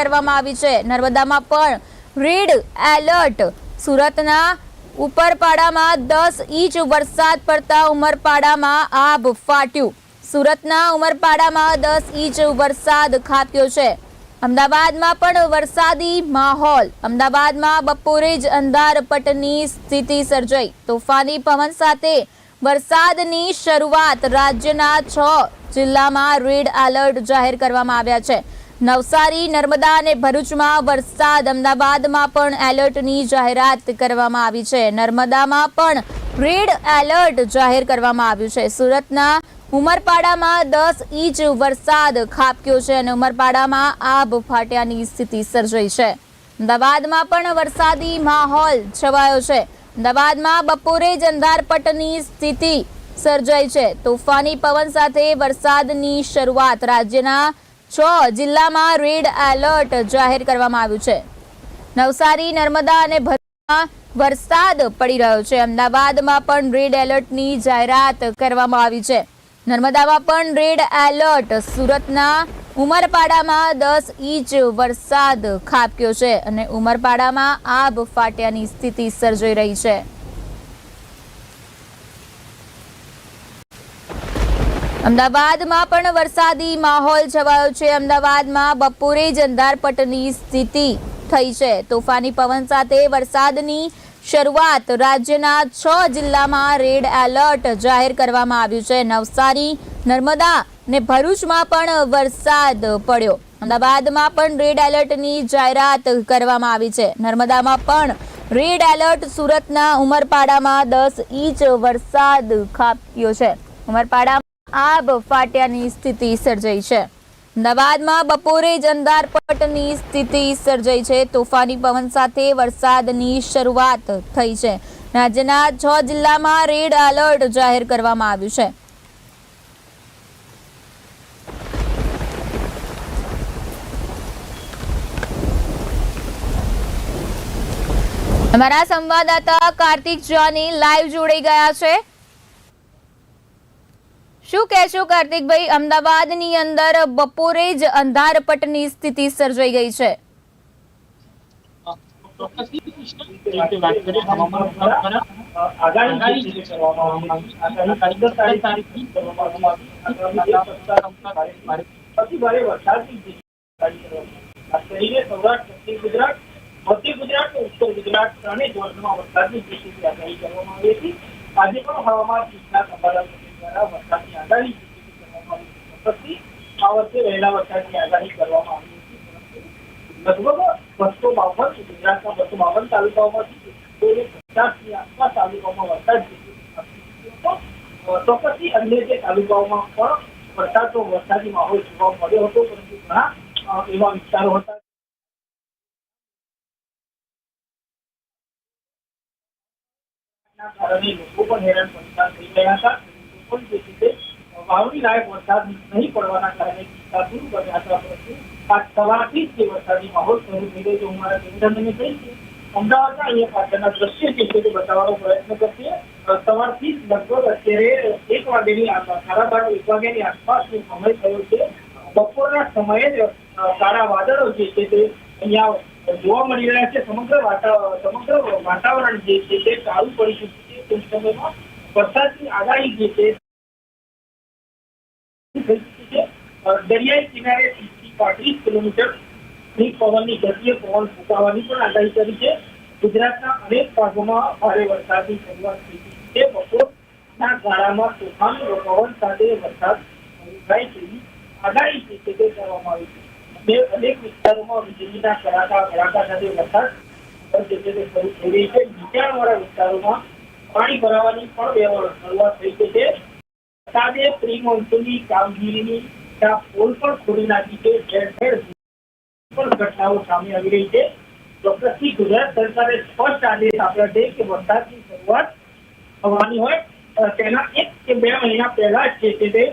કરવામાં આવી છે. નર્મદામાં પણ રેડ એલર્ટ. સુરતના ઉપરપાડામાં દસ ઇંચ વરસાદ પડતા ઉમરપાડામાં આબ ફાટ્યું. સુરતના ઉમરપાડામાં દસ ઇંચ વરસાદ ખાબક્યો છે. અમદાવાદમાં પણ વરસાદી માહોલ. અમદાવાદમાં બપોરે જ અંધારપટની સ્થિતિ સર્જાઈ. તોફાની પવન સાથે વરસાદની શરૂઆત રાજ્યના છ જિલ્લામાં રેડ એલર્ટ જાહેર કરવામાં આવ્યા છે. નવસારી, નર્મદા અને ભરૂચમાં વરસાદ. અમદાવાદમાં પણ એલર્ટની જાહેરાત કરવામાં આવી છે. નર્મદામાં પણ રેડ એલર્ટ જાહેર કરવામાં આવ્યું છે. સુરતના ઉમરપાડામાં દસ ઇંચ વરસાદ ખાબક્યો છે અને ઉમરપાડામાં આબ ફાટ્યાની સ્થિતિ સર્જાઈ છે. અમદાવાદમાં પણ વરસાદી માહોલ છવાયો છે. અમદાવાદમાં બપોરે જ અંધારપટની સ્થિતિ સર્જાઈ છે. તોફાની પવન સાથે વરસાદની શરૂઆત રાજ્યના છ જિલ્લામાં રેડ એલર્ટ જાહેર કરવામાં આવ્યું છે. નવસારી, નર્મદા અને ભરૂચમાં વરસાદ પડી રહ્યો છે. અમદાવાદમાં પણ રેડ એલર્ટની જાહેરાત કરવામાં આવી છે. નર્મદામાં પણ રેડ એલર્ટ. સુરતના ઉમરપાડામાં દસ ઇંચ વરસાદ ખાબક્યો છે અને ઉમરપાડામાં આબ ફાટ્યાની સ્થિતિ સર્જાઈ રહી છે. અમદાવાદમાં પણ વરસાદી માહોલ છવાયો છે. અમદાવાદમાં બપોરે જ સ્થિતિ થઈ છે. તોફાની પવન સાથે વરસાદની શરૂઆત રાજ્યના છ જિલ્લામાં રેડ એલર્ટ જાહેર કરવામાં આવ્યું છે. નવસારી, નર્મદા ને ભરૂચમાં પણ વરસાદ પડ્યો. અમદાવાદમાં પણ રેડ એલર્ટની જાહેરાત કરવામાં આવી છે. નર્મદામાં પણ રેડ એલર્ટ સુરતના ઉમરપાડામાં દસ ઇંચ વરસાદ ખાબક્યો છે. ઉમરપાડામાં આબ ફાટ્યાની સ્થિતિ સર્જાઈ છે. અમદાવાદમાં બપોરે જ અંધારપટની સ્થિતિ સર્જાઈ છે. તોફાની પવન સાથે વરસાદની શરૂઆત થઈ છે. રાજ્યના છ જિલ્લામાં રેડ એલર્ટ જાહેર કરવામાં આવ્યું છે. અમારા સંવાદદાતા કાર્તિક જાની લાઈવ જોડાઈ ગયા છે. શું કહેશો કાર્તિકભાઈ અમદાવાદની અંદર બપોરે જ અંધારપટની સ્થિતિ સર્જાઈ ગઈ છે આજે પણ હવામાન દ્વારા વરસાદની જે તાલુકાઓમાં પણ વરસાદનો વરસાદી માહોલ જોવા મળ્યો હતો, પરંતુ ઘણા એવા વિસ્તારો હતા. કારણે લોકો પણ હેરાન પરેશાન થઈ ગયા હતા. તે અમદાવાદના અહીંયા પાછળના તે બતાવવાનો પ્રયત્ન કરીએ સવારથી જ લગભગ અત્યારે એક વાગ્યાની આસપાસ, સાડા સમય થયો છે. બપોરના સમયે જ સારા વાદળો જે છે તે અહીંયા જોવા મળી રહ્યા છે. સમગ્ર સમગ્ર વાતાવરણ જે છે તે કાળું પડી ચૂક્યું છે. ટૂંક સમયમાં વરસાદની આગાહી જે છે દરિયાઈ કિનારે પાંત્રીસ કિલોમીટરની પવનની ગતિએ પવન ફૂંકાવાની પણ આગાહી કરી છે. ગુજરાતના અનેક ભાગોમાં ભારે વરસાદની શરૂઆત થઈ છે. બપોરના ગાળામાં તોફાન પવન સાથે વરસાદ થાય તેવી આગાહી છે તે કરવામાં આવી છે. બે અનેક વિસ્તારોમાં વીજળીના કડાકા કડાકા સાથે વરસાદ તે શરૂ થઈ રહી છે. નીચાણવાળા વિસ્તારોમાં પાણી ભરાવાની પણ શરૂઆત થઈ છે. વરસાદે પ્રી મોન્સૂનની કામગીરીની પોલ પણ ખોલી નાખી છે, ઠેર પણ ઘટનાઓ સામે આવી રહી છે. ચોક્કસથી ગુજરાત સરકારે સ્પષ્ટ આદેશ આપ્યા છે કે વરસાદની શરૂઆત થવાની હોય. તેના એક કે બે મહિના પહેલા જ છે તે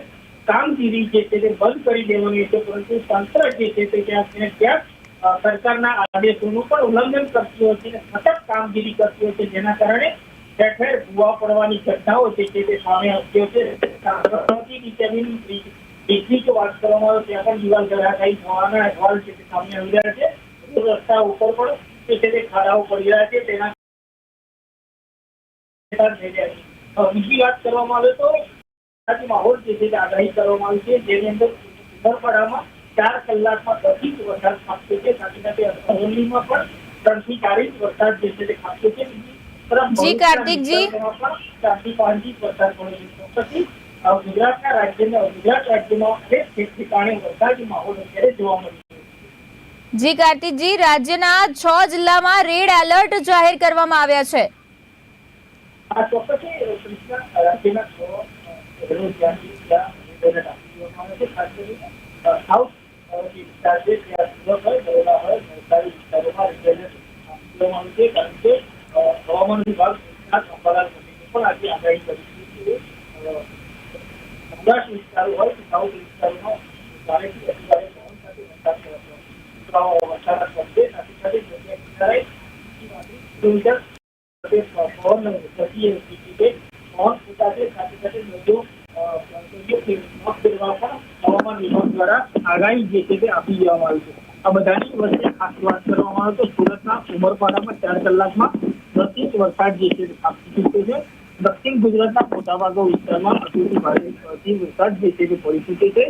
કામગીરી જે છે તે બંધ કરી દેવાની છે, પરંતુ તંત્ર જે છે તે ત્યાં ત્યાં સરકારના આદેશોનું પણ ઉલ્લંઘન કરતી હોય છે સતત કામગીરી કરતી હોય છે, જેના કારણે ઠેર ભૂવા પડવાની ઘટનાઓ છે તે સામે હત્યો છે. બીજી જો વાત કરવામાં આવે ત્યાં પણ દિવાલ ધરાશાયી થવાના અહેવાલ છે તે સામે આવી રહ્યા છે. રસ્તા ઉપર પણ છે તે ખાડાઓ પડી રહ્યા છે. તેના બીજી વાત કરવામાં આવે તો માહોલ જે છે તે આગાહી કરવામાં આવી છે. જેની અંદર ઉમરપાડામાં ચાર કલાકમાં દસ વરસાદ ખાબકે છે. સાથે સાથે અરવલ્લીમાં પણ ત્રણથી ચાર ઇંચ વરસાદ જે છે તે ખાબકે છે. જી, કાર્તિકજી. ગુજરાતના રાજ્યમાં ગુજરાત રાજ્યમાં અનેક ઠેક વરસાદી માહોલ અત્યારે જોવા મળ્યો જી કાર્તિકજી રાજ્યના છ જિલ્લામાં રેડ એલર્ટ જાહેર કરવામાં આવ્યા છે. રાજ્યના છ સાઉથ વિસ્તાર ત્યાં સુરત હોય બરોડા હોય નવસારી વિસ્તારોમાં આવ્યું કારણ કે હવામાન વિભાગ ગુજરાત અંબાલાલ પણ આજે આગાહી કરી છે સૌરાષ્ટ્ર વિસ્તારો હોય કે સાઉથ વિસ્તારોમાં ભારેથી અતિભારે પવન સાથે વરસાદ પડશે સાથે સાથે ફૂંકાશે. સાથે સાથે દ્વારા આગાહી જે છે તે આપી દેવામાં આવી છે. આ બધાની વચ્ચે ખાસ વાત કરવામાં આવે તો સુરતના ઉમરપાડામાં ચાર કલાકમાં દસ વરસાદ જે છે ખાબકી ચૂક્યો છે. દક્ષિણ ગુજરાતના મોટાભાગના વિસ્તારમાં અતિથી ભારે વરસાદ જે છે તે પડી ચૂક્યો છે.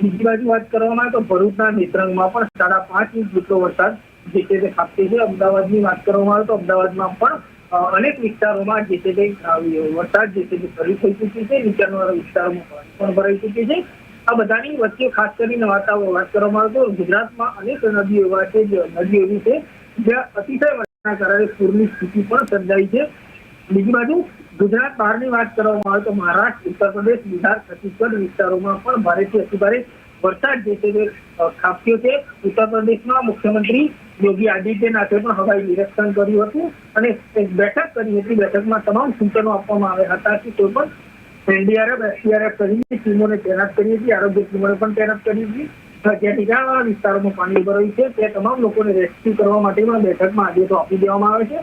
બીજી બાજુ વાત કરવામાં તો ભરૂચના નેત્રંગમાં પણ સાડા પાંચ ઇંચ જેટલો વરસાદ જે છે તે ખાબકે છે. અમદાવાદની વાત કરવામાં આવે તો અમદાવાદમાં પણ અનેક વિસ્તારોમાં જે છે તે વરસાદ જે છે તે ભરી થઈ ચૂકી છે. નીચાણવાળા વિસ્તારોમાં પણ ભરાઈ ચૂકી છે. આ બધાની વચ્ચે ખાસ કરીને વાત કરવામાં આવે તો ગુજરાતમાં અનેક નદીઓ એવા છે. નદીઓ એવી છે જ્યાં અતિશય વરસાદના કારણે પૂરની સ્થિતિ પણ સર્જાઈ છે. બીજી બાજુ, ગુજરાત બહારની વાત કરવામાં આવે તો મહારાષ્ટ્ર ઉત્તર પ્રદેશ બિહાર, છત્તીસગઢ વિસ્તારોમાં પણ ભારેથી અતિભારે વરસાદ જે છે તે ખાબક્યો છે. ઉત્તર પ્રદેશમાં મુખ્યમંત્રી યોગી આદિત્યનાથે પણ હવાઈ નિરીક્ષણ કર્યું હતું અને એક બેઠક કરી હતી. બેઠકમાં તમામ સૂચનો આપવામાં આવ્યા હતા કે કોઈ પણ એનડીઆરએફ, એસડીઆરએફ કરીને ટીમોને તૈનાત કરી હતી આરોગ્ય ટીમોને પણ તૈનાત કરી હતી જ્યાં નીચાણવાળા વિસ્તારોમાં પાણી ભરાયું છે. તે તમામ લોકોને રેસ્ક્યુ કરવા માટે પણ બેઠકમાં આદેશો આપી દેવામાં આવે છે.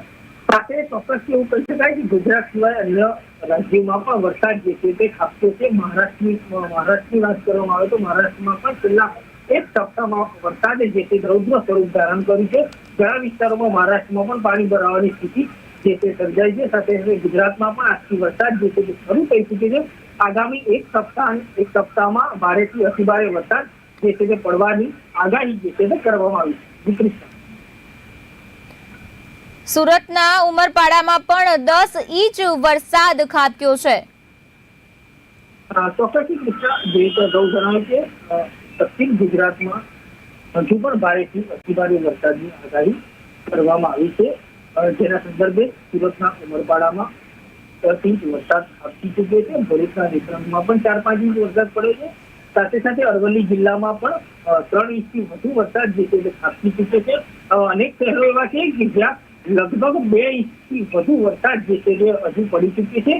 સાથે ચોક્કસથી એવું કહી શકાય કે ગુજરાત સિવાય અન્ય રાજ્યોમાં પણ વરસાદ જે છે તે ખાબક્યો છે. મહારાષ્ટ્રની મહારાષ્ટ્રની વાત કરવામાં આવે તો મહારાષ્ટ્રમાં પણ છેલ્લા એક સપ્તાહમાં વરસાદે જે તે રૌદ્ર સ્વરૂપ ધારણ કર્યું છે. ઘણા વિસ્તારોમાં મહારાષ્ટ્રમાં પણ પાણી ભરાવાની સ્થિતિ જે તે સર્જાઈ છે. સાથે સાથે ગુજરાતમાં પણ આજથી વરસાદ જે છે તે શરૂ થઈ ચૂકી છે. આગામી એક સપ્તાહ, એક સપ્તાહમાં ભારેથી અતિભારે વરસાદ જે છે તે પડવાની આગાહી જે છે તે કરવામાં આવી છે. સુરતના ઉમરપાડામાં પણ દસ ઇંચ વરસાદ ખાબક્યો છે. ચોક્કસથી કૃષ્ણ જે રીતે અગાઉ જણાવ્યું કે દક્ષિણ ગુજરાતમાં હજુ પણ ભારેથી અતિભારે વરસાદની આગાહી કરવામાં આવી છે. જેના સંદર્ભે સુરતના ઉમરપાડામાં દસ ઇંચ વરસાદ ખાબકી ચૂક્યો છે. ભરૂચના વિક્રમમાં પણ ચાર પાંચ ઇંચ વરસાદ પડ્યો છે. સાથે સાથે અરવલ્લી જિલ્લામાં પણ ત્રણ ઇંચથી વધુ વરસાદ જે છે ખાબકી ચૂક્યો છે. અનેક શહેરો એવા છે કે જ્યાં લગભગ બે ઇંચથી વધુ વરસાદ જે છે તે હજુ પડી ચૂક્યો છે.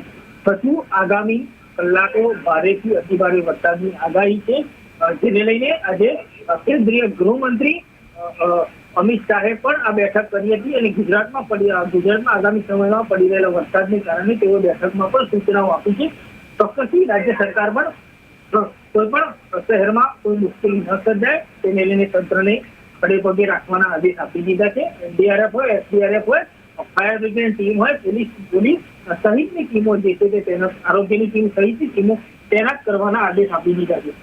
હજુ આગામી કલાકો ભારેથી અતિભારે વરસાદની આગાહી છે. જેને લઈને આજે કેન્દ્રીય ગૃહમંત્રી અમિત શાહે પણ આ બેઠક કરી હતી અને ગુજરાતમાં પડી ગુજરાતમાં આગામી સમયમાં પડી રહેલા વરસાદને કારણે તેઓ બેઠકમાં પણ સૂચનાઓ આપી છે. ચોક્કસથી રાજ્ય સરકાર પણ કોઈ પણ શહેરમાં કોઈ મુશ્કેલી ન સર્જાય તેને લઈને તંત્રને ખડે પગે રાખવાના આદેશ આપી દીધા છે. એનડીઆરએફ હોય એસડીઆરએફ હોય, ફાયર બ્રિગેડ ટીમ હોય, પોલીસ પોલીસ સહિતની ટીમો જે છે તે આરોગ્યની ટીમ સહિતની ટીમો તૈનાત કરવાના આદેશ આપી દીધા છે.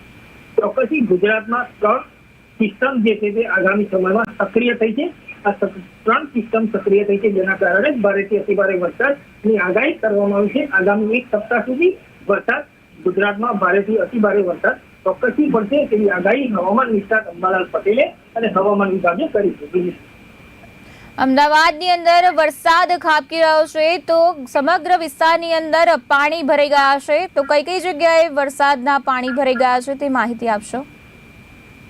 ચોક્કસથી ગુજરાતમાં ત્રણ સિસ્ટમ જે છે તે આગામી સમયમાં સક્રિય થઈ છે. આ ત્રણ સિસ્ટમ સક્રિય થઈ છે, જેના કારણે ભારેથી અતિભારે વરસાદની આગાહી કરવામાં આવી છે. આગામી એક સપ્તાહ સુધી વરસાદ ગુજરાતમાં ભારેથી અતિભારે વરસાદ ચોક્કસથી પડશે તેવી આગાહી હવામાન નિષ્ણાત અંબાલાલ પટેલે અને હવામાન વિભાગે કરી છે. અમદાવાદની અંદર વરસાદ ખાબકી રહ્યો છે તો સમગ્ર વિસ્તારની અંદર પાણી ભરાઈ ગયા છે. તો કઈ કઈ જગ્યાએ વરસાદના પાણી ભરાઈ ગયા છે તે માહિતી આપશો?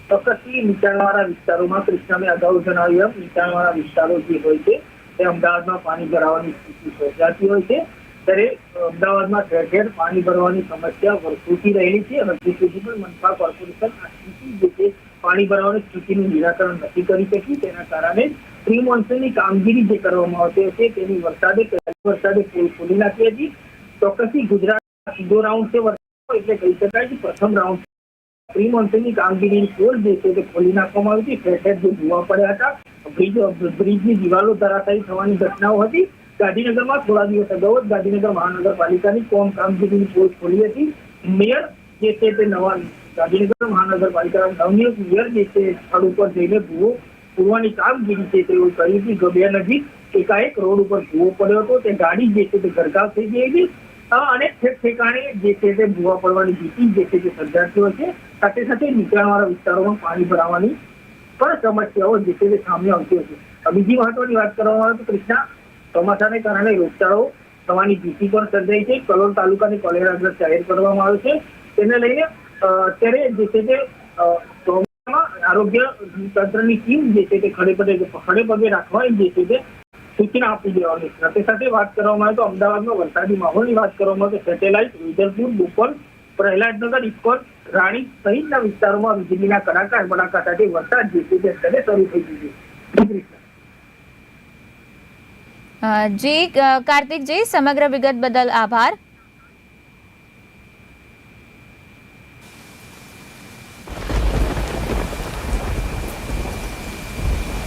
ચોક્કસથી નીચાણવાળા વિસ્તારોમાં કૃષ્ણાને અગાઉ જણાવ્યું નીચાણવાળા વિસ્તારો જે હોય છે તે અમદાવાદમાં પાણી ભરાવાની સ્થિતિ સર્જાતી હોય છે. ત્યારે અમદાવાદમાં ઠેર ઠેર પાણી ભરવાની સમસ્યા વર્ષોથી રહેલી છે હજી સુધી પણ મનપા કોર્પોરેશન આ સ્થિતિ જે છે, પાણી ભરાવાની સ્થિતિનું નિરાકરણ નથી કરી શકી. તેના કારણે પ્રી મોન્સૂનની કામગીરી જે કરવામાં આવતી હતી, તેની વરસાદે વરસાદે પુલ ખોલી નાખી હતી. ચોક્કસથી ગુજરાત સીધો રાઉન્ડ છે વરસાદ, એટલે કહી શકાય કે પ્રથમ રાઉન્ડ પ્રી મોન્સૂનની કામગીરીની પોલ જે છે તે ખોલી નાખવામાં આવી હતી. ઠેર ઠેર જે જોવા પડ્યા હતા, બ્રિજ બ્રિજની દિવાલો ધરાશાયી થવાની ઘટનાઓ હતી. ગાંધીનગરમાં થોડા દિવસ અગાઉ જ ગાંધીનગર મહાનગરપાલિકાની કોમ કામગીરીની પોસ્ટ ખોલી હતી. મેયર જે છે તે નવા ગાંધીનગર મહાનગરપાલિકાના નવનિયુક્ત મેયર જે છે, સ્થળ ઉપર જઈને ભૂવો પૂરવાની કામગીરી છે તેઓ કરી હતી ગબ્યા નજીક એકાએક રોડ ઉપર ભૂવો પડ્યો હતો. તે ગાડી જે છે તે ગરકાવ થઈ ગઈ હતી. અને ઠેક ઠેકાણે જે છે તે ભૂવા પડવાની ભીતિ જે છે તે સર્જાતી હોય છે. સાથે સાથે નીચાણવાળા વિસ્તારોમાં પાણી ભરાવાની પણ સમસ્યાઓ જે છે તે સામે આવતી હતી બીજી મહત્વની વાત કરવામાં આવે તો કૃષ્ણા ચોમાસાને કારણે રોગચાળો થવાની ભીતિ પણ સર્જાઈ છે. કલોલ તાલુકાની કોલેરાગ્રસ્ત જાહેર કરવામાં આવ્યો છે. તેને લઈને અત્યારે જે છે તે ચોમાસામાં આરોગ્ય તંત્રની ટીમ જે છે તે ખડે પગે ખડે પગે રાખવાની જે છે તે સૂચના આપી દેવાની સાથે સાથે વાત કરવામાં આવે તો અમદાવાદમાં વરસાદી માહોલની વાત કરવામાં આવે તો સેટેલાઇટ વિજલપુર બુપર પ્રહલાદનગર ઇક્કોલ રાણી સહિતના વિસ્તારોમાં વીજળીના કડાકા બડાકા સાથે વરસાદ જે છે તે શરૂ થઈ ગયું છે. જી, કાર્તિકજી સમગ્ર વિગત બદલ આભાર.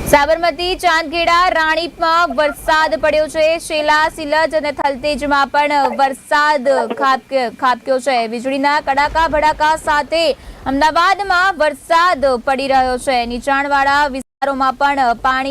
સાબરમતી ચાંદખેડા રાણીપમાં વરસાદ પડ્યો છે. શેલા સિલજ અને થલતેજમાં પણ વરસાદ ખાબકે- ખાબક્યો છે. વીજળીના કડાકા ભડાકા સાથે અમદાવાદમાં વરસાદ પડી રહ્યો છે. નીચાણવાળા વિસ્તારોમાં પણ પાણી